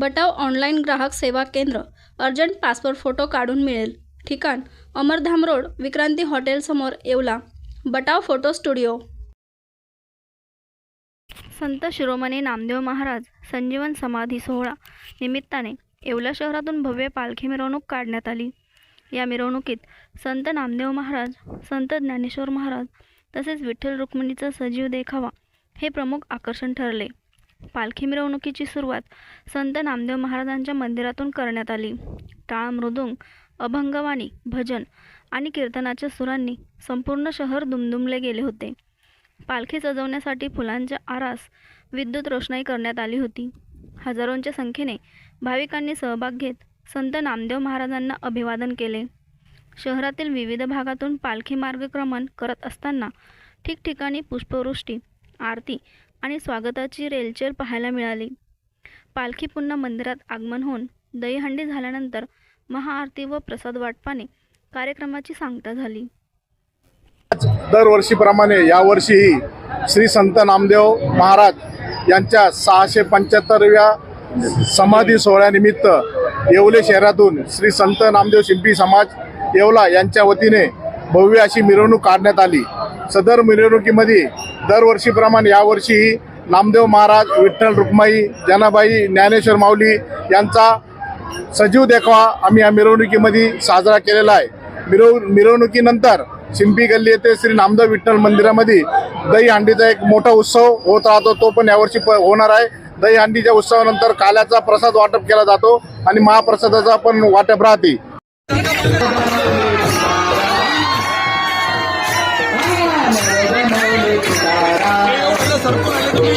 बटाव online ग्राहक सेवा केंद्र अर्जंट पासपोर्ट फोटो काढून मिळेल. ठिकाण अमरधाम रोड विक्रांती हॉटेलसमोर येवला. Batav photo studio. संत शिरोमणी नामदेव महाराज संजीवन समाधी सोहळा निमित्ताने येवला शहरातून भव्य पालखी मिरवणूक काढण्यात आली. या मिरवणुकीत संत नामदेव महाराज संत ज्ञानेश्वर महाराज तसेच विठ्ठल रुक्मिणीचा सजीव देखावा हे प्रमुख आकर्षण ठरले. पालखी मिरवणुकीची सुरुवात संत नामदेव महाराजांच्या मंदिरातून करण्यात आली. टाळ मृदुंग अभंगवाणी भजन आणि कीर्तनाच्या सुरांनी संपूर्ण शहर दुमदुमले गेले होते. पालखी सजवण्यासाठी फुलांच्या आरास विद्युत रोषणाई करण्यात आली होती. हजारोंच्या संख्येने भाविकांनी सहभाग घेत संत नामदेव महाराजांना अभिवादन केले. शहरातील विविध भागातून पालखी मार्गक्रमण करत असताना ठिकठिकाणी पुष्पवृष्टी आरती आणि स्वागताची रेलचेल पाहायला मिळाली. पालखी पुन्हा मंदिरात आगमन होऊन दहीहंडी झाल्यानंतर महाआरती व प्रसाद वाटपाने कार्यक्रमाची सांगता झाली. दरवर्षीप्रमाणे यावर्षीही श्री संत नामदेव महाराज यांच्या सहाशे पंच्याहत्तरव्या समाधी सोहळ्यानिमित्त येवले शहरातून श्री संत नामदेव शिंपी समाज येवला यांच्या वतीने भव्य अशी मिरवणूक काढण्यात आली. सदर मिरवणुकीमध्ये दरवर्षीप्रमाणे यावर्षीही नामदेव महाराज विठ्ठल रुक्माई जनाबाई ज्ञानेश्वर माऊली यांचा सजीव देखावा आम्ही या मिरवणुकीमध्ये साजरा केलेला आहे. मिरव मिरवणुकीनंतर शिंपी गल्ली येथे श्री नामदेव विठ्ठल मंदिरामध्ये दही हंडीचा एक मोठा उत्सव होत राहतो तो पण यावर्षी प- होणार आहे. दही हंडीच्या उत्सवानंतर काल्याचा प्रसाद वाटप केला जातो आणि महाप्रसादाचा पण वाटप राहते.